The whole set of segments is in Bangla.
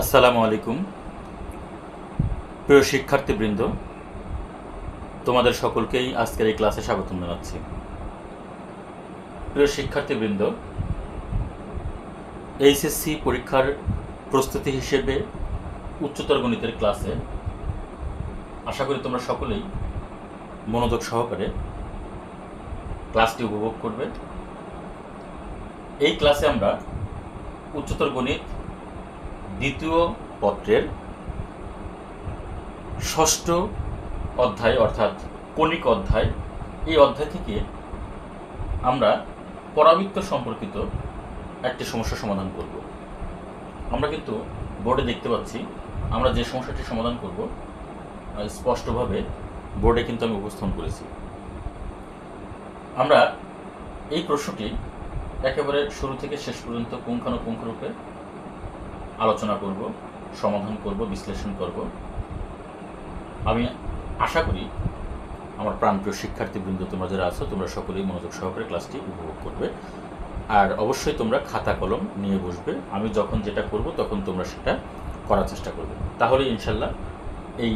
আসসালামু আলাইকুম। প্রিয় শিক্ষার্থীবৃন্দ, তোমাদের সকলকেই আজকের এই ক্লাসে স্বাগতম জানাচ্ছি। প্রিয় শিক্ষার্থীবৃন্দ, এইচএসসি পরীক্ষার প্রস্তুতি হিসেবে উচ্চতর গণিতের ক্লাসে আশা করি তোমরা সকলেই মনোযোগ সহকারে ক্লাসটি উপভোগ করবে। এই ক্লাসে আমরা উচ্চতর গণিত দ্বিতীয় পত্রের ষষ্ঠ অধ্যায়, অর্থাৎ কণিক অধ্যায়, এই অধ্যায় থেকে আমরা পরাবৃত্ত সম্পর্কিত একটি সমস্যার সমাধান করব। আমরা কিন্তু বোর্ডে দেখতে পাচ্ছি, আমরা যে সমস্যাটি সমাধান করব স্পষ্টভাবে বোর্ডে কিন্তু আমি উপস্থাপন করেছি। আমরা এই প্রশ্নটি একেবারে শুরু থেকে শেষ পর্যন্ত পুঙ্খানুপুঙ্খরূপে আলোচনা করব, সমাধান করব, বিশ্লেষণ করব। আমি আশা করি আমার প্রাণপ্রিয় শিক্ষার্থীবৃন্দ, তোমরা যারা আছো, তোমরা সকলেই মনোযোগ সহকারে ক্লাসটি উপভোগ করবে। আর অবশ্যই তোমরা খাতা কলম নিয়ে বসবে। আমি যখন যেটা করব, তখন তোমরা সেটা করার চেষ্টা করবে। তাহলে ইনশাল্লাহ এই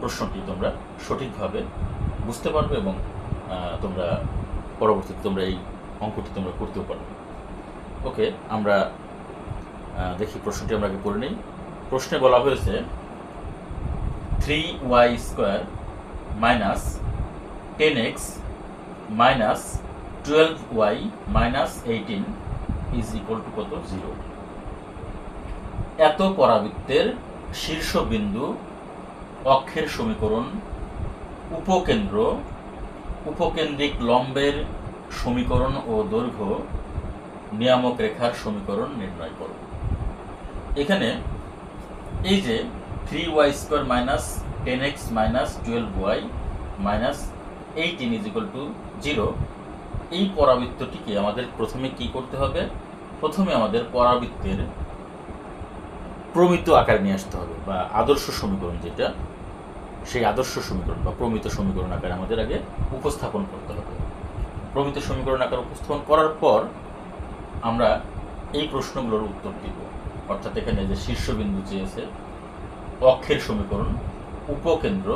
প্রশ্নটি তোমরা সঠিকভাবে বুঝতে পারবে এবং তোমরা পরবর্তীতে তোমরা এই অঙ্কটি তোমরা করতেও পারবে। ওকে, আমরা দেখি প্রশ্নটি আমরা আগে পড়ে নিই। প্রশ্নে বলা হয়েছে three Y square minus ten X minus twelve Y minus eighteen is equal to কত? জিরো এত পরাবৃত্তের শীর্ষবিন্দু অক্ষের সমীকরণ, উপকেন্দ্র, উপকেন্দ্রিক লম্বের সমীকরণ ও দৈর্ঘ্য নিয়ামক রেখার সমীকরণ নির্ণয় করো এখানে এই যে three Y square minus ten X minus twelve Y minus eighteen is equal to zero এই পরাবৃত্তটিকে আমাদের প্রথমে কি করতে হবে? প্রথমে আমাদের পরাবৃত্তের প্রমিত আকারে নিয়ে আসতে হবে, বা আদর্শ সমীকরণ যেটা, সেই আদর্শ সমীকরণ বা প্রমিত সমীকরণ আকারে আমাদের আগে উপস্থাপন করতে হবে। প্রমিত সমীকরণ আকারে উপস্থাপন করার পর আমরা এই প্রশ্নগুলোর উত্তর দিব। অর্থাৎ এখানে যে শীর্ষবিন্দু চেয়েছে অক্ষের সমীকরণ, উপকেন্দ্র,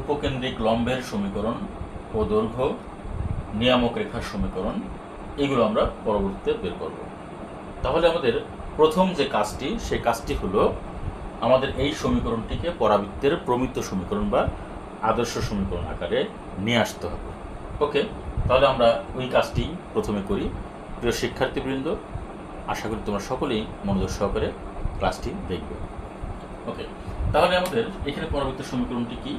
উপকেন্দ্রিক লম্বের সমীকরণ ও দৈর্ঘ্য, নিয়ামক রেখার সমীকরণ, এগুলো আমরা পরবর্তীতে বের করব। তাহলে আমাদের প্রথম যে কাজটি, সেই কাজটি হলো আমাদের এই সমীকরণটিকে পরাবৃত্তের প্রমিত সমীকরণ বা আদর্শ সমীকরণ আকারে নিয়ে আসতে হবে। ওকে, তাহলে আমরা ওই কাজটি প্রথমে করি। প্রিয় শিক্ষার্থীবৃন্দ আশা করি তোমরা সকলেই মনোযোগ সহকারে ক্লাসটি দেখবে। ওকে তাহলে আমাদের এখানে পরবর্তী সমীকরণটি কি?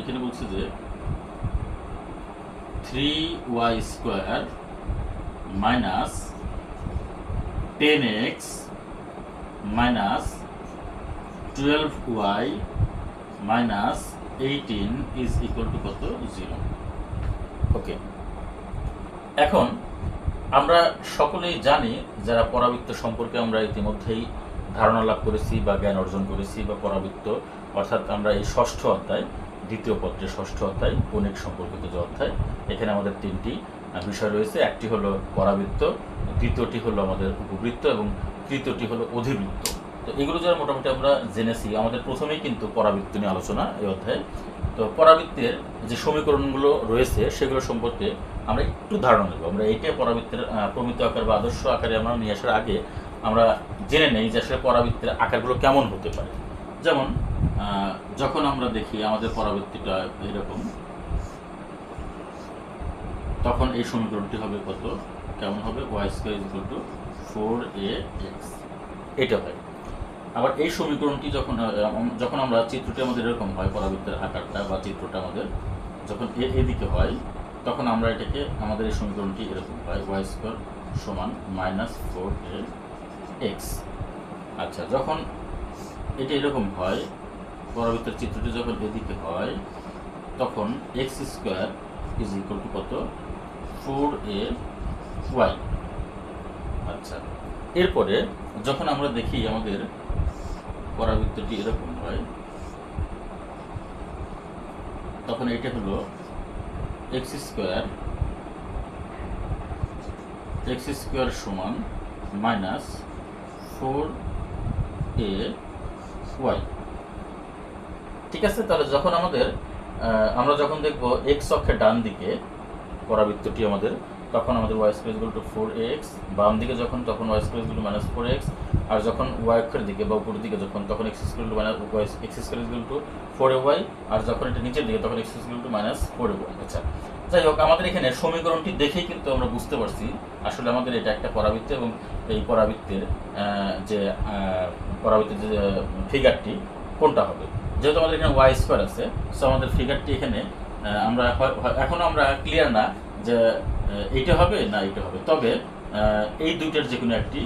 এখানে বলছে যে three Y square minus ten X minus twelve Y minus eighteen is equal to কত? জিরো ওকে এখন আমরা সকলেই জানি যারা পরাবৃত্ত সম্পর্কে আমরা ইতিমধ্যেই ধারণা লাভ করেছি বা জ্ঞান অর্জন করেছি বা পরাবৃত্ত, অর্থাৎ আমরা এই ষষ্ঠ অধ্যায়, দ্বিতীয় পত্রে ষষ্ঠ অধ্যায় কণিক সম্পর্কিত যে অধ্যায়, এখানে আমাদের তিনটি বিষয় রয়েছে। একটি হলো পরাবৃত্ত, দ্বিতীয়টি হলো আমাদের উপবৃত্ত এবং তৃতীয়টি হলো অধিবৃত্ত। তো এগুলো যারা মোটামুটি আমরা জেনেছি, আমাদের প্রথমেই কিন্তু পরাবৃত্ত নিয়ে আলোচনা এই অধ্যায়ে। তো পরাবৃত্তের যে সমীকরণগুলো রয়েছে, সেগুলো সম্পর্কে আমরা একটু ধারণা নেব। আমরা এইটাই পরাবৃত্তের প্রমিত আকার বা আদর্শ আকারে আমরা নিয়ে আসার আগে আমরা জেনে নেই যে আসলে পরাবৃত্তের আকারগুলো কেমন হতে পারে। যেমন যখন আমরা দেখি আমাদের পরাবৃত্তিটা এরকম, তখন এই সমীকরণটি হবে কত? কেমন হবে? Y square equal to four A X এটা হয় আবার এই সমীকরণটি যখন যখন আমরা চিত্রটি আমাদের এরকম হয়, পরাবৃত্তের আকারটা বা চিত্রটা আমাদের, যখন এদিকে হয় তখন আমরা এটাকে, আমাদের এই সমীকরণটি এরকম হয় ওয়াই স্কোয়ার সমান মাইনাস ফোর এ এক্স আচ্ছা যখন এটা এরকম হয় পরবর্তী চিত্রটি যখন এদিকে হয়, তখন X square is equal to কত? ফোর এ ওয়াই আচ্ছা এরপরে যখন আমরা দেখি আমাদের পরাবৃত্তটি এরকম হয়, তখন এটা হলো এক্স স্কোয়ার এক্স স্কোয়ার সমান মাইনাস ফোর এ ওয়াই। ঠিক আছে? তাহলে যখন আমাদের আমরা যখন দেখব এক্স অক্ষের ডান দিকে পরাবৃত্তটি আমাদের তখন আমাদের y square equal to four x বাম দিকে যখন, তখন y square equal to minus four x আর যখন ওয়াই অক্ষের দিকে বা উপরের দিকে যখন, তখন x square to minus y x square equal to four y আর যখন এটা নিচের দিকে, তখন x square to minus four y আচ্ছা যাই হোক, আমাদের এখানে সমীকরণটি দেখেই কিন্তু আমরা বুঝতে পারছি। আসলে আমাদের এটা একটা পরাবৃত্ত এবং এই পরাবৃত্তের যে পরাবৃত্তের যে ফিগারটি কোনটা হবে? যেহেতু আমাদের এখানে ওয়াই স্কোয়ার আছে সো আমাদের ফিগারটি এখানে আমরা এখনও আমরা ক্লিয়ার না যে এইটা হবে না এইটা হবে। তবে এই দুইটার যে কোনো একটি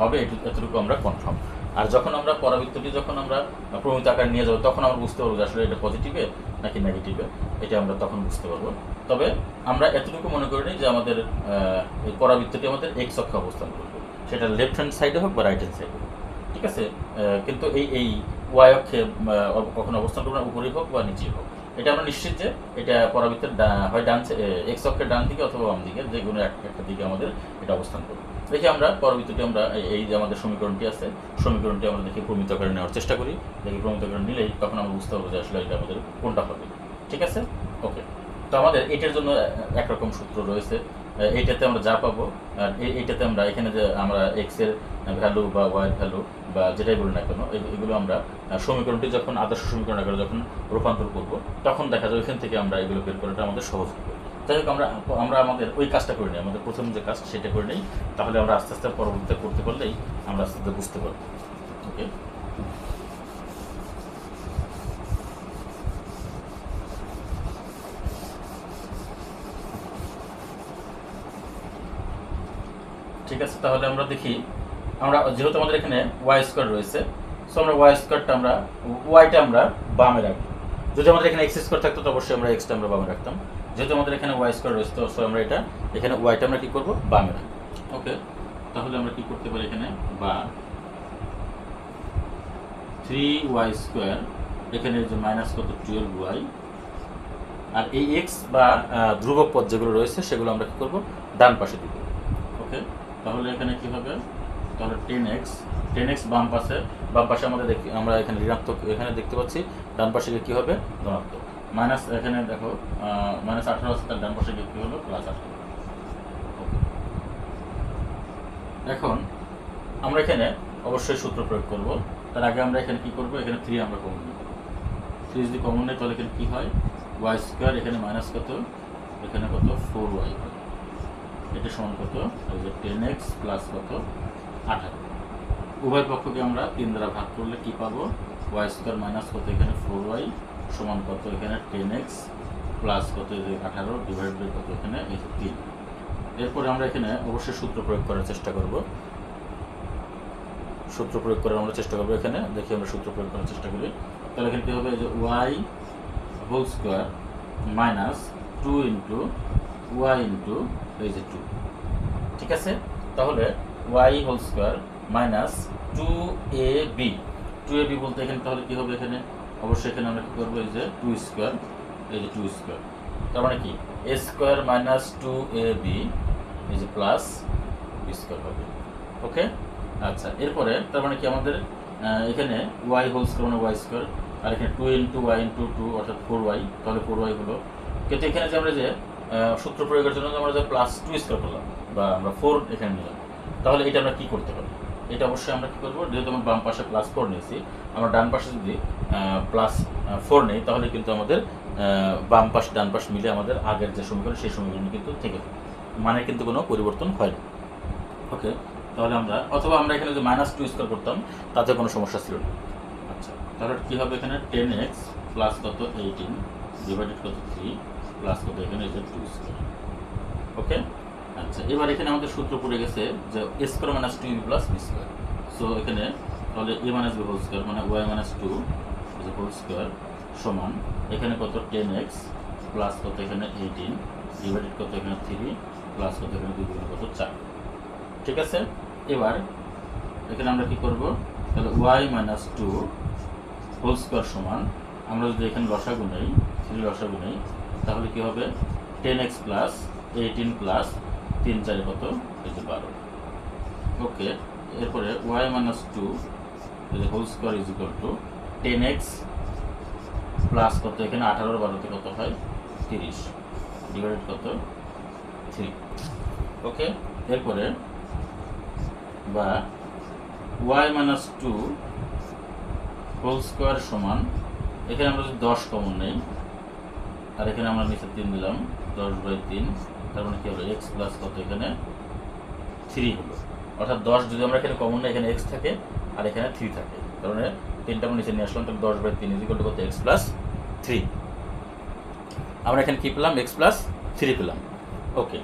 হবে এতটুকু আমরা কনফার্ম আর যখন আমরা পরাবৃত্তটি যখন আমরা প্রমিত আকার নিয়ে যাব, তখন আমরা বুঝতে পারব যে আসলে এটা পজিটিভে নাকি নেগেটিভে এটা আমরা তখন বুঝতে পারব। তবে আমরা এতটুকু মনে করি নি যে আমাদের এই পরাবৃত্তটি আমাদের এক্স অক্ষে অবস্থান করবে। সেটা লেফট হ্যান্ড সাইডে হোক বা রাইট হ্যান্ড সাইডে হোক। ঠিক আছে? কিন্তু এই এই ওয়াই অক্ষে কখনো অবস্থান করবে না, উপরেই হোক বা নিচেই হোক। এটা আমরা নিশ্চিত যে এটা পরাবৃত্তের হয় ডান এক্স অক্ষের ডান দিকে অথবা বাম দিকে, যে কোনো এক- একটা দিকে আমাদের এটা অবস্থান করবে। দেখি আমরা পরবর্তীতে আমরা এই- যে আমাদের সমীকরণটি আছে, সমীকরণটি আমরা দেখি প্রমিত করে নেওয়ার চেষ্টা করি। দেখি প্রমিত করে নিলেই তখন আমরা বুঝতে পারব যে আসলে এটা আমাদের কোনটা হবে। ঠিক আছে? ওকে। তো আমাদের এটার জন্য একরকম সূত্র রয়েছে। এইটাতে আমরা যা পাবো, আর এই- এইটাতে আমরা এখানে যে আমরা এক্সের ভ্যালু বা ওয়াই ভ্যালু বা যেটাই বলি না কেন এগুলো আমরা সমীকরণটি যখন আদর্শ সমীকরণ আকারে যখন রূপান্তর করব, তখন দেখা যাবে এখান থেকে আমরা এগুলো বের করাটা আমাদের সহজ হবে। যাই হোক, আমরা আমরা আমাদের ওই কাজটা করে নিই, আমাদের প্রথম যে কাজ সেটা করে নিই, তাহলে আমরা আস্তে আস্তে পরবর্তীতে করতে পারলেই আমরা আস্তে আস্তে বুঝতে পারব। ওকে ঠিক আছে, তাহলে আমরা দেখি, আমরা যেহেতু আমাদের এখানে ওয়াই স্কোয়ার রয়েছে সো আমরা ওয়াই স্কোয়ারটা আমরা ওয়াইটা আমরা বামে রাখব। যদি আমাদের এখানে এক্স স্কোয়ার থাকতো, তো অবশ্যই আমরা এক্সটা আমরা বামে রাখতাম। যেহেতু আমাদের এখানে ওয়াই স্কোয়ার রয়েছে, তো সো আমরা এটা, এখানে ওয়াইটা আমরা কি করব? বামে রাখব। ওকে তাহলে আমরা কি করতে পারি এখানে? বা থ্রি ওয়াই স্কোয়ার এখানে যে মাইনাস কত? টুয়েলভ ওয়াই আর এই এক্স বা ধ্রুবক পদ যেগুলো রয়েছে, সেগুলো আমরা কি করব? ডান পাশে দিব। তাহলে এখানে কি হবে? তাহলে টেন এক্স টেন এক্স বাম পাশে বাম পাশে আমাদের দেখি, আমরা এখানে ঋণাত্মক, এখানে দেখতে পাচ্ছি, ডান পাশে গিয়ে কী হবে? ধনাত্মক। মাইনাস এখানে দেখো মাইনাস আঠারো আছে তার ডান পাশে গিয়ে কী হলো? প্লাস আঠারো। এখন আমরা এখানে অবশ্যই সূত্র প্রয়োগ করব। তার আগে আমরা এখানে কি করব? এখানে থ্রি আমরা কমন নিব। থ্রি যদি কমন নেই, তাহলে এখানে কী হয়? ওয়াই স্কোয়ার এখানে মাইনাস কত? এখানে কত? ফোর ওয়াই হয়। এটা সমান কত? যে টেন এক্স প্লাস কত? আঠারো। উভয় পক্ষকে আমরা তিন দ্বারা ভাগ করলে কি পাবো? ওয়াই স্কোয়ার মাইনাস কত এখানে? ফোর ওয়াই সমান কত এখানে? টেন এক্স প্লাস কত আঠারো ডিভাইড বাই কত এখানে? তিন। এরপরে আমরা এখানে অবশ্যই সূত্র প্রয়োগ করার চেষ্টা করব। সূত্র প্রয়োগ করার আমরা চেষ্টা করব এখানে। দেখি আমরা সূত্র প্রয়োগ করার চেষ্টা করি। তাহলে এখানে কী হবে? যে y whole square minus two into y into যে টু ঠিক আছে? তাহলে y whole square minus two a b two a b বলতে এখানে তাহলে কী হবে এখানে? অবশ্যই এখানে আমরা কী করব? এই যে টু স্কোয়ার এই যে টু স্কোয়ার তার মানে কি? A square minus two a b এই যে প্লাস স্কোয়ার হবে ওকে আচ্ছা এরপরে তার মানে কি আমাদের এখানে ওয়াই হোল স্কোয়ার মানে ওয়াই স্কোয়ার আর এখানে two into y into two অর্থাৎ ফোর ওয়াই তাহলে ফোর ওয়াই হলো, কিন্তু এখানে যে আমরা যে সূত্র প্রয়োগের জন্য আমরা যে প্লাস টু স্কোয়ার করলাম বা আমরা ফোর এখানে নিলাম, তাহলে এটা আমরা কি করতে পারি? এটা অবশ্যই আমরা কি করব? যেহেতু আমরা বাম পাশে প্লাস ফোর নিয়েছি, আমরা ডান পাশে যদি প্লাস ফোর নেই, তাহলে কিন্তু আমাদের বাম পাশ, ডান পাশ মিলে আমাদের আগের যে সমীকরণ, সেই সমীকরণ কিন্তু থেকে। মানে কিন্তু কোনো পরিবর্তন হয় না। ওকে, তাহলে আমরা, অথবা আমরা এখানে যে মাইনাস টু স্কোয়ার করতাম, তাতে কোনো সমস্যা ছিল না। আচ্ছা তাহলে কী হবে এখানে? টেন এক্স প্লাস কত? এইটিন ডিভাইডেড কত? থ্রি প্লাস কত এখানে যে টু ওকে আচ্ছা এবার এখানে আমাদের সূত্র পড়ে গেছে যে a square minus two b plus b square so এখানে তাহলে a minus b whole square মানে y minus two whole square সমান এখানে কত? টেন এক্স প্লাস কত এখানে? এইটিন ডিভাইডেড কত এখানে? থ্রি প্লাস কত এখানে? দুই দুগুণ কত? চার। ঠিক আছে? এবার এখানে আমরা কি করব? তাহলে y minus two whole square সমান, আমরা যদি এখানে লসাগু নেই থ্রি লসাগু নেই তাহলে কি হবে? Ten x plus eighteen plus তিন চারে কত? যে বারো। ওকে, এরপরে y minus two whole square is equal to ten x plus কত? এখানে আঠারোর বারোতে কত হয়? তিরিশ। ডিভাইডেড কত? থ্রি ওকে, এরপরে বা y minus two whole square সমান, এখানে আমরা যদি দশ কমন নেই আর এখানে আমরা নিচে তিন দিলাম দশ বাই তিন, তার মানে কি হলো এক্স প্লাস কত এখানে? থ্রি হলো। অর্থাৎ দশ যদি আমরা এখানে কমন নেই, এখানে এক্স থাকে, আর এখানে থ্রি থাকে। তার মানে তিনটা আমরা নিচে নিয়ে আসলাম, তাহলে দশ বাই তিন ইজিকাল কত? এক্স প্লাস থ্রি আমরা এখানে কি পেলাম? এক্স প্লাস থ্রি পেলাম। ওকে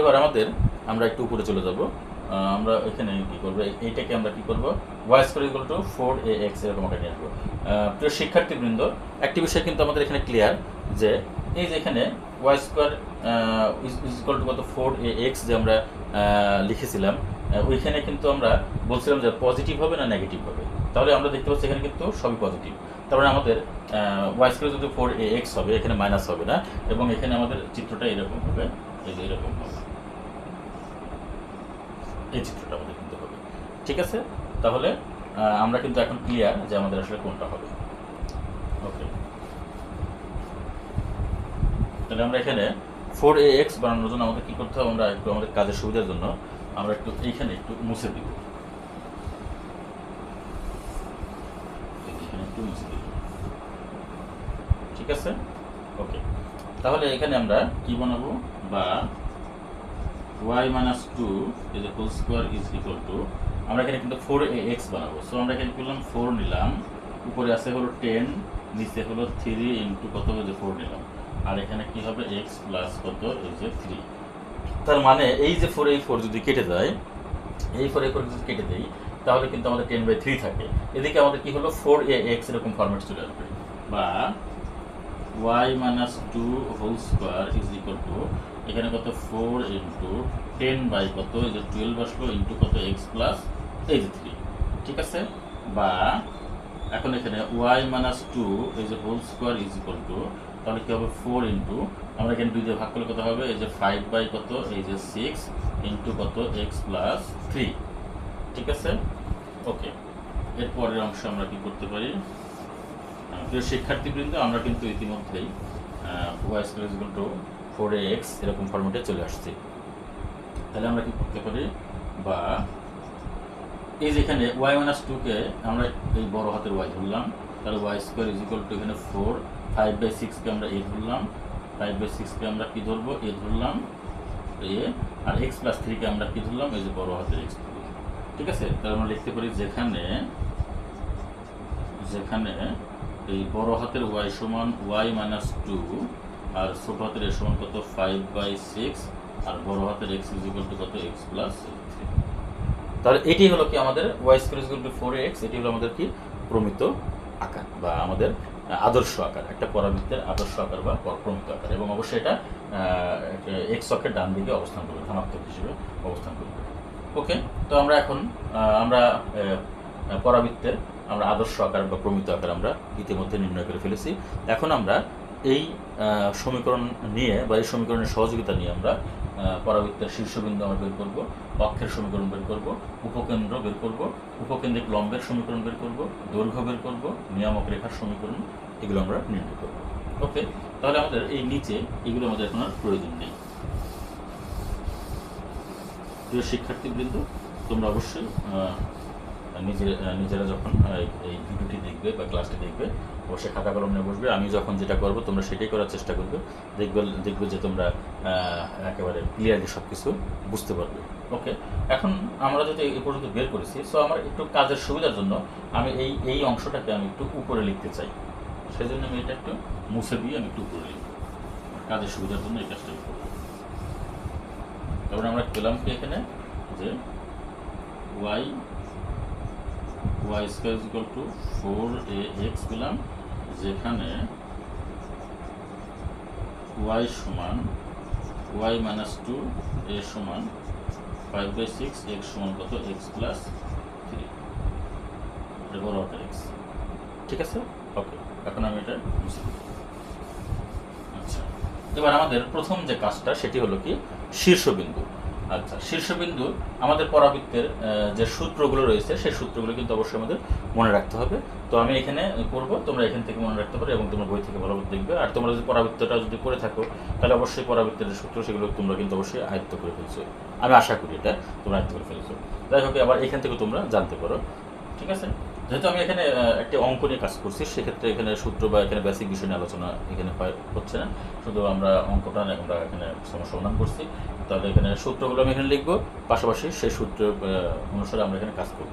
এবার আমাদের আমরা একটু উপরে চলে যাব। আমরা এখানে কি করব? এইটাকে আমরা কি করব? Y square equal to four a x এরকম একটা নিয়ে আসব। প্রিয় শিক্ষার্থীবৃন্দ, একটি বিষয় কিন্তু আমাদের এখানে ক্লিয়ার যে এই যে এখানে ওয়াই স্কোয়ার ইকুয়াল টু কত? ফোর এ এক্স যে আমরা লিখেছিলাম ওইখানে কিন্তু আমরা বলছিলাম যে পজিটিভ হবে না নেগেটিভ হবে। তাহলে আমরা দেখতে পাচ্ছি এখানে কিন্তু সবই পজিটিভ তারপরে আমাদের ওয়াই স্কোয়ার যদি ফোর এ এক্স হবে, এখানে মাইনাস হবে না, এবং এখানে আমাদের চিত্রটা এরকম হবে, এই যে এরকম হবে। এই চিত্রটা আমাদের কিন্তু হবে। ঠিক আছে? তাহলে আমরা কিন্তু এখন ক্লিয়ার যে আমাদের আসলে কোনটা হবে ওকে তাহলে আমরা এখানে ফোর এ এক্স বানানোর জন্য আমাদের কি করতে হবে? আমরা একটু আমাদের কাজের সুবিধার জন্য আমরা একটু এইখানে একটু মুছে দিব। ঠিক আছে? ওকে তাহলে এখানে আমরা কি বানাবো? বা y minus two is whole square is equal to আমরা এখানে কিন্তু ফোর এ এক্স বানাবো। সো আমরা এখানে করলাম? ফোর নিলাম। উপরে আছে হলো টেন নিচে হলো থ্রি ইন্টু কত যে ফোর নিলাম। আর এখানে কি হবে? এক্স প্লাস কত? এই যে থ্রি তার মানে এই যে ফোর এই ফোর যদি কেটে যায়, এই ফোর এই ফোর যদি কেটে দেই, তাহলে কিন্তু আমাদের টেন বাই থ্রি থাকে। এদিকে আমাদের কি হলো? ফোর এ এক্স এরকম ফরম্যাট চলে আসবে। বা y minus two whole square is equal to এখানে কত? ফোর ইন্টু টেন বাই কত? এই যে টুয়েলভ আসলো ইন্টু কত? এক্স প্লাস এই যে থ্রি ঠিক আছে? বা এখন এখানে ওয়াই মাইনাস টু এই যে whole square is equal to তাহলে কি হবে? ফোর ইন্টু আমরা এখানে দুই দিয়ে ভাগ করলে কত হবে? এই যে ফাইভ বাই কত? এই যে সিক্স ইন্টু কত? এক্স প্লাস থ্রি ঠিক আছে? ওকে এর পরের অংশ আমরা কি করতে পারি? প্রিয় শিক্ষার্থীবৃন্দ, আমরা কিন্তু ইতিমধ্যেই y square equal to four x এরকম ফর্মেটে চলে আসছি। তাহলে আমরা কি করতে পারি? বা এই যে এখানে ওয়াই মাইনাস টুকে আমরা এই বড় হাতের ওয়াই ধরলাম। তাহলে y square is equal to এখানে ফোর ফাইভ বাই সিক্সকে আমরা এ ধরলাম। ফাইভ বাই সিক্সকে আমরা কি ধরবো? এ ধরলাম। এ আর এক্স প্লাস থ্রিকে আমরা কি ধরলাম? এই যে বড় হাতের এক্স ঠিক আছে? তাহলে আমরা লিখতে পারি যেখানে যেখানে এই বড় হাতের ওয়াই সমান ওয়াই মাইনাস টু আর ছোট হাতের এ সমান কত? ফাইভ বাই সিক্স আর বড় হাতের এক্স ইজ ইকুয়াল টু কত? এক্স প্লাস তাহলে এটি হলো কি আমাদের y square is equal to four x এটি হলো আমাদের কি? প্রমিত আকার বা আমাদের আদর্শ আকার, একটা পরাবৃত্তের আদর্শ আকার বা পর- প্রমিত আকার এবং অবশ্যই এটা এক্স অক্ষের ডান দিকে অবস্থান করবে, ধনাত্মক হিসেবে অবস্থান করবে। ওকে? তো আমরা এখন আমরা পরাবৃত্তের আমরা আদর্শ আকার বা প্রমিত আকার আমরা ইতিমধ্যে নির্ণয় করে ফেলেছি। এখন আমরা এই সমীকরণ নিয়ে বা এই সমীকরণের সহযোগিতা নিয়ে আমরা পরাবৃত্তের শীর্ষবিন্দু আমরা বের করব। অক্ষের সমীকরণ বের করব উপকেন্দ্র বের করব উপকেন্দ্রিক লম্বের সমীকরণ বের করব দৈর্ঘ্য বের করব নিয়ামক রেখার সমীকরণ এগুলো আমরা নির্ণয় করব। ওকে তাহলে আমাদের এই নিচে এগুলো আমাদের এখন আর প্রয়োজন নেই। প্রিয় শিক্ষার্থীবৃন্দ তোমরা অবশ্যই আহ, নিজে নিজেরা যখন এই ভিডিওটি দেখবে বা ক্লাসটি দেখবে অবশ্যই খাতা কলম নিয়ে বসবে। আমি যখন যেটা করব তোমরা সেটাই করার চেষ্টা করবে। দেখবে দেখবে যে তোমরা একেবারে ক্লিয়ারলি সব কিছু বুঝতে পারবে। ওকে এখন আমরা যদি এই পর্যন্ত বের করেছি সো আমার একটু কাজের সুবিধার জন্য আমি এই এই অংশটাকে আমি একটু উপরে লিখতে চাই। সেই জন্য আমি এটা একটু মুছে দিয়ে আমি একটু উপরে লিখব। কাজের সুবিধার জন্য এই কাজটা করব। তারপরে আমরা পেলাম কি এখানে? যে y y square equal to four a x পেলাম, যেখানে ওয়াই সমান ওয়াই মাইনাস টু এ সমান ফাইভ বাই সিক্স এক্স সমান কত? এক্স প্লাস এটা বড় হাতের এক্স ঠিক আছে? ওকে এখন আমি এটা আচ্ছা এবার আমাদের প্রথম যে কাজটা, সেটি হলো কি? শীর্ষবিন্দু। আচ্ছা শীর্ষবিন্দু আমাদের পরাবৃত্তের যে সূত্রগুলো রয়েছে, সেই সূত্রগুলো কিন্তু অবশ্যই আমাদের মনে রাখতে হবে। তো আমি এখানে করব, তোমরা এখান থেকে মনে রাখতে পারো এবং তোমরা বই থেকে ভালোভাবে দেখবে। আর তোমরা যদি পরাবৃত্তটা যদি করে থাকো, তাহলে অবশ্যই পরাবৃত্তের সূত্র, সেগুলো তোমরা কিন্তু অবশ্যই আয়ত্ত করে ফেলছো। আমি আশা করি এটা তোমরা আয়ত্ত করে ফেলছো। যাই হোক আবার এখান থেকে তোমরা জানতে পারো, ঠিক আছে? যেহেতু আমি এখানে একটি অঙ্ক নিয়ে কাজ করছি, সেক্ষেত্রে এখানে সূত্র বা এখানে বেসিক বিষয় নিয়ে আলোচনা এখানে হচ্ছে না। শুধু আমরা অঙ্কটা আমরা এখানে সমাধান করছি। তাহলে এখানে সূত্রগুলো আমি এখানে লিখব, পাশাপাশি সেই সূত্র অনুসারে আমরা এখানে কাজ করব,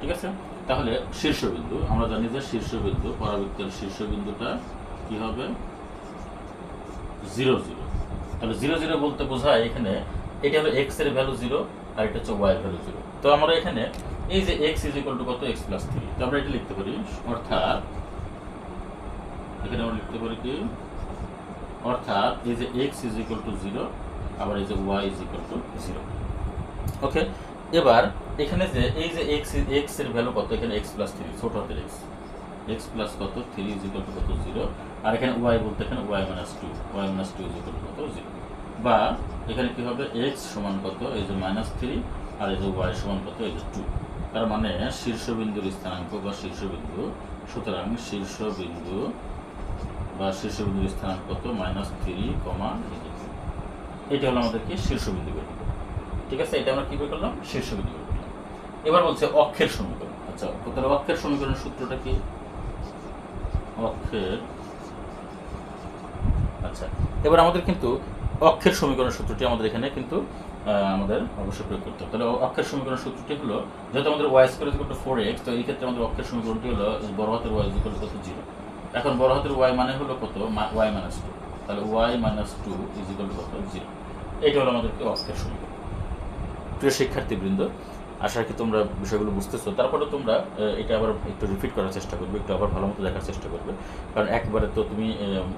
ঠিক আছে? তাহলে শীর্ষবিন্দু, আমরা জানি যে শীর্ষবিন্দু, পরাবৃত্তের শীর্ষবিন্দুটা কি হবে? Zero zero. তাহলে জিরো জিরো বলতে বোঝায় এখানে এটা হলো এক্সের ভ্যালু জিরো আর এটা হচ্ছে ওয়াই এর ভ্যালু জিরো। তো আমরা এখানে এই যে এক্স ইজ ইকুয়াল টু কত? এক্স প্লাস থ্রি তো আমরা এটা লিখতে পারি, অর্থাৎ এখানে আমরা লিখতে পারি কি? অর্থাৎ এই যে x is equal to zero আবার এই যে y is equal to zero okay এবার এখানে যে এই যে এক্স এক্সের ভ্যালু কত? এখানে এক্স প্লাস থ্রি ছোট হাতের এক্স এক্স প্লাস কত? থ্রি ইজ ইকুয়াল টু কত? জিরো আর এখানে ওয়াই বলতে এখানে y minus two y minus two is equal to কত? জিরো বা এখানে কি হবে? এক্স সমান কত? এই যে মাইনাস থ্রি আর এই যে ওয়াই সমান কত? এই যে টু তার মানে শীর্ষবিন্দুর স্থানাঙ্ক বা শীর্ষবিন্দু, সুতরাং শীর্ষবিন্দু বা শীর্ষবিন্দুর স্থানাঙ্ক কত? Minus three comma. এটা হলো আমাদের কি? শীর্ষবিন্দু বের। ঠিক আছে, এটা আমরা কি বের করলাম? শীর্ষবিন্দু বের করলাম। এবার বলছে অক্ষের সমীকরণ। আচ্ছা তাহলে অক্ষের সমীকরণের সূত্রটা কি? অক্ষের আচ্ছা এবার আমাদের কিন্তু অক্ষের সমীকরণ সূত্রটি আমাদের এখানে কিন্তু আমাদের অবশ্যই প্রয়োগ করতে হবে। তাহলে অক্ষের সমীকরণ সূত্রটি হলো, যেহেতু আমাদের y square equal to four x তো এই ক্ষেত্রে আমাদের অক্ষের সমীকরণটি হলো বড় হাতের ওয়াই ইকুয়াল কত? জিরো এখন বড় হাতের ওয়াই মানে হলো কত? ওয়াই মাইনাস টু তাহলে y minus two is equal to কত? জিরো এটা হলো আমাদের কি অক্ষের সমীকরণ। প্রিয় শিক্ষার্থীবৃন্দ, আশা রাখি তোমরা বিষয়গুলো বুঝতেছো। তারপরে তোমরা এটা আবার একটু রিপিট করার চেষ্টা করবে, একটু আবার ভালো মতো দেখার চেষ্টা করবে। কারণ একবারে তো তুমি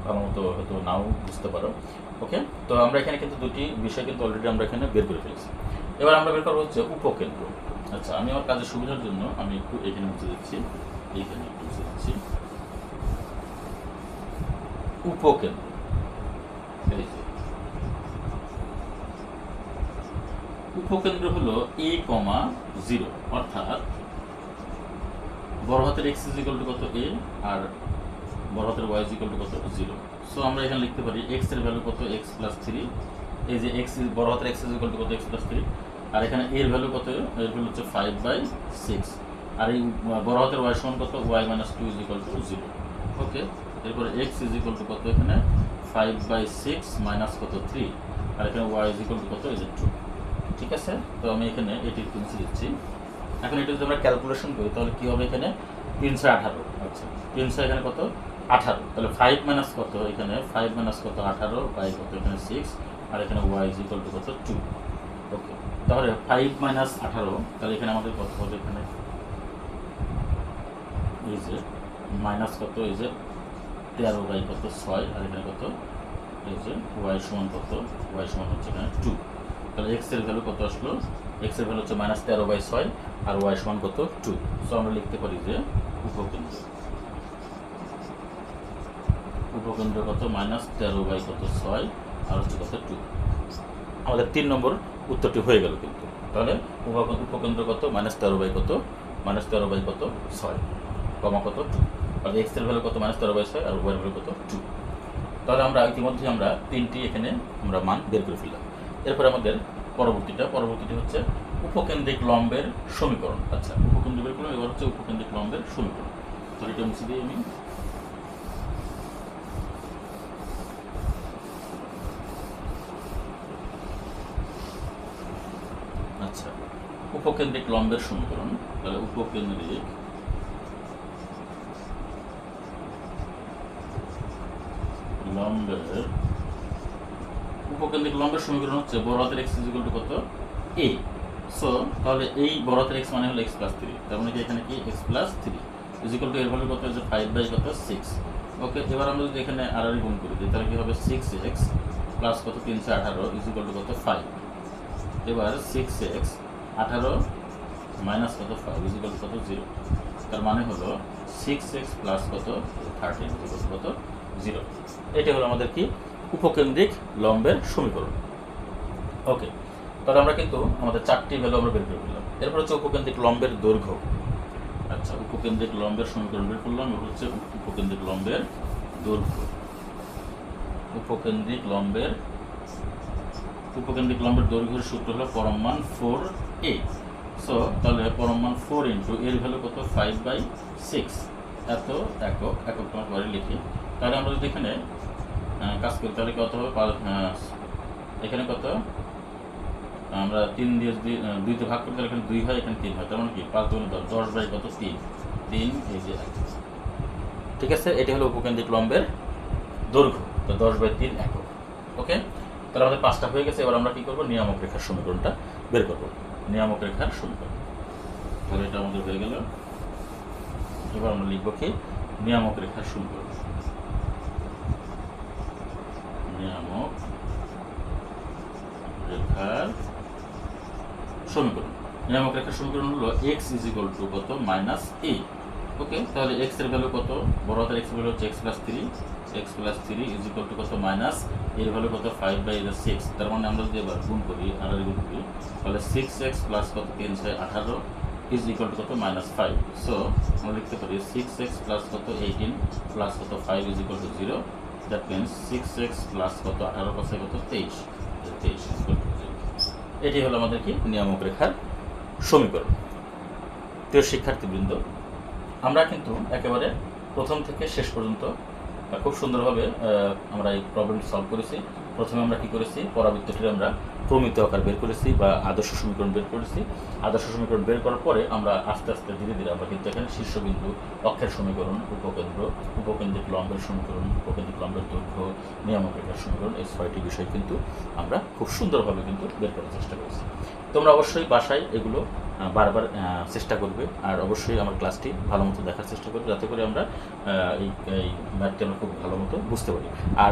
ভালো মতো হয়তো নাও বুঝতে পারো। ওকে? তো আমরা এখানে কিন্তু দুটি বিষয় কিন্তু অলরেডি আমরা এখানে বের করে ফেলেছি। এবার আমরা বের করব হচ্ছে উপকেন্দ্র। আচ্ছা আমি আমার কাজের সুবিধার জন্য আমি একটু এখানে মুছে দিচ্ছি, এইখানে একটু মুছে দিচ্ছি। উপকেন্দ্র এই যে উপকেন্দ্র হলো এ কমা জিরো অর্থাৎ বড় হাতের এক্স ইজ ইকুয়াল টু কত এ আর বড় হাতের ওয়াই ইজ ইকুয়াল টু কত জিরো সো আমরা এখানে লিখতে পারি এক্সের ভ্যালু কত এক্স প্লাস থ্রি এই যে এক্স বড় হাতের এক্স ইজ ইকুয়াল টু কত এক্স প্লাস থ্রি আর এখানে এর ভ্যালু কত? এর ভ্যালু হচ্ছে ফাইভ বাই সিক্স আর এই বড় হাতের ওয়াই সমান কত? Y minus two is equal to zero okay এরপরে এক্স ইজ ইকুয়াল টু কত এখানে? ফাইভ বাই সিক্স মাইনাস কত থ্রি আর এখানে ওয়াই ইজ ইকুয়াল টু কত? ইজ টু ঠিক আছে? তো আমি এখানে এটি তিনশো দিচ্ছি। এখন এটা যদি আমরা ক্যালকুলেশন করি, তাহলে কী হবে এখানে? তিনশো আঠারো। আচ্ছা তিনশো এখানে কত? আঠারো। তাহলে ফাইভ মাইনাস কত এখানে? ফাইভ মাইনাস কত? আঠারো বাই কত? এখানে সিক্স আর এখানে ওয়াই ইজ ইকুয়াল টু কত? টু ওকে তাহলে ফাইভ মাইনাস আঠারো, তাহলে এখানে আমাদের কত হবে এখানে? এই যে মাইনাস কত? এই যে তেরো বাই কত? ছয়। আর এখানে কত? এই যে ওয়াই সমান কত? ওয়াই সমান হচ্ছে এখানে টু তাহলে এক্সের ভ্যালু কত আসলো? এক্সের ভ্যালু হচ্ছে মাইনাস তেরো বাই ছয়, আর ওয়াই সমান কত? টু সো আমরা লিখতে পারি যে উপকেন্দ্র। উপকেন্দ্র কত? মাইনাস তেরো বাই কত? ছয়, আর হচ্ছে কত? টু আমাদের তিন নম্বর উত্তরটি হয়ে গেল কিন্তু। তাহলে উপকেন্দ্র কত? মাইনাস তেরো বাই কত? মাইনাস তেরো বাই কত? ছয়, কমা কত? টু আর এক্সের ভ্যালু কত? মাইনাস তেরো বাই ছয়, আর ওয়াই ভ্যালু কত? টু তাহলে আমরা ইতিমধ্যে আমরা তিনটি এখানে আমরা মান বের করে ফেললাম। এরপরে আমাদের পরবর্তীটা, পরবর্তীটি হচ্ছে উপকেন্দ্রিক লম্বের সমীকরণ। আচ্ছা উপকেন্দ্রিক করলাম, এবার হচ্ছে উপকেন্দ্রিক লম্বের সমীকরণ। তাহলে এটা মুছে দিই আমি। আচ্ছা উপকেন্দ্রিক লম্বের সমীকরণ, তাহলে উপকেন্দ্রিক লম্বের উপকেন্দ্রিক লম্বের সমীকরণ হচ্ছে বড় হাতের এক্স ইকুয়াল টু কত? এ সো তাহলে এই বড় হাতের এক্স মানে হলো এক্স প্লাস থ্রি তার মানে এখানে কি? X plus three is equal to এর ভ্যালু কত? হচ্ছে ফাইভ বাই কত? সিক্স ওকে এবার আমরা যদি এখানে আর গুণ করি দিই, তাহলে কি হবে? সিক্স এক্স প্লাস কত? তিনশো আঠারো ইজ ইকুয়াল টু কত? ফাইভ এবার সিক্স এক্স আঠারো মাইনাস কত? ফাইভ ইজ ইকুয়াল টু কত? জিরো তার মানে হলো সিক্স এক্স প্লাস কত? থার্টিন কত? জিরো এটা হলো আমাদের কি? উপকেন্দ্রিক লম্বের সমীকরণ। ওকে তাহলে আমরা কিন্তু আমাদের চারটি ভ্যালু আমরা বের করে ফেললাম এরপর হচ্ছে উপকেন্দ্রিক লম্বের দৈর্ঘ্য। আচ্ছা উপকেন্দ্রিক লম্বের সমীকরণ বের করলাম, এবার হচ্ছে উপকেন্দ্রিক লম্বের দৈর্ঘ্য। উপকেন্দ্রিক লম্বের উপকেন্দ্রিক লম্বের দৈর্ঘ্যের সূত্র হলো পরম মান ফোর এ সো তাহলে পরম মান ফোর ইন্টু এর ভ্যালু কত? ফাইভ বাই সিক্স এত একক একক তোমার পরে লিখি। তাহলে আমরা যদি এখানে কাজ করি তাহলে কত হবে? আহ, এখানে কত? আমরা তিন দিয়ে দুইতে ভাগ করি তাহলে এখানে দুই হয় এখানে তিন হয়। তার মানে কি? পাঁচ দুগুণে দশ দশ বাই কত? তিন। তিন এই যে ঠিক আছে? এটি হলো উপকেন্দ্রিক লম্বের দৈর্ঘ্য। তো দশ বাই তিন একক। ওকে? তাহলে আমাদের পাঁচটা হয়ে গেছে। এবার আমরা কী করব? নিয়ামক রেখার সমীকরণটা বের করব। নিয়ামক রেখার সমীকরণ। তাহলে এটা আমাদের হয়ে গেল। এবার আমরা লিখব কি? নিয়ামক রেখার সমীকরণ। নিয়ামক, রেখার সমীকরণ। নিয়ামক, রেখার সমীকরণ হলো এক্স ইজ ইকুয়াল টু কত? মাইনাস এ ওকে তাহলে এক্সের ভ্যালু কত? বড় হাতের এক্স ভ্যালু হচ্ছে x plus three x plus three is equal to কত? মাইনাস এর ভ্যালু কত? ফাইভ বাই সিক্স তার মানে আমরা যদি এবার গুণ করি, আর গুণ করি, তাহলে সিক্স এক্স প্লাস কত? তিন ছয় আঠারো ইজ ইকুয়াল টু কত? মাইনাস ফাইভ সো আমরা লিখতে পারি সিক্স এক্স প্লাস কত? এইটিন প্লাস কত? Five is equal to zero means six x plus কত? আঠারো পাশে কত? তেইশ। তেইশ এটি হলো আমাদের কি? নিয়ামক রেখার সমীকরণ। প্রিয় শিক্ষার্থীবৃন্দ, আমরা কিন্তু একেবারে প্রথম থেকে শেষ পর্যন্ত খুব সুন্দরভাবে আমরা এই প্রবলেম সলভ করেছি। প্রথমে আমরা কি করেছি? পরাবৃত্তটি আমরা প্রমিত আকার বের করেছি বা আদর্শ সমীকরণ বের করেছি। আদর্শ সমীকরণ বের করার পরে আমরা আস্তে আস্তে ধীরে ধীরে আমরা কিন্তু এখানে শীর্ষবিন্দু, অক্ষের সমীকরণ, উপকেন্দ্র, উপকেন্দ্রিক লম্বের সমীকরণ, উপকেন্দ্রিক লম্বের দৈর্ঘ্য, নিয়ামক রেখার সমীকরণ, এই ছয়টি বিষয় কিন্তু আমরা খুব সুন্দরভাবে কিন্তু বের করার চেষ্টা করেছি। তোমরা অবশ্যই বাসায় এগুলো বারবার চেষ্টা করবে আর অবশ্যই আমার ক্লাসটি ভালো মতো দেখার চেষ্টা করবে যাতে করে আমরা এই এই ম্যাথটি আমরা খুব ভালো মতো বুঝতে পারি। আর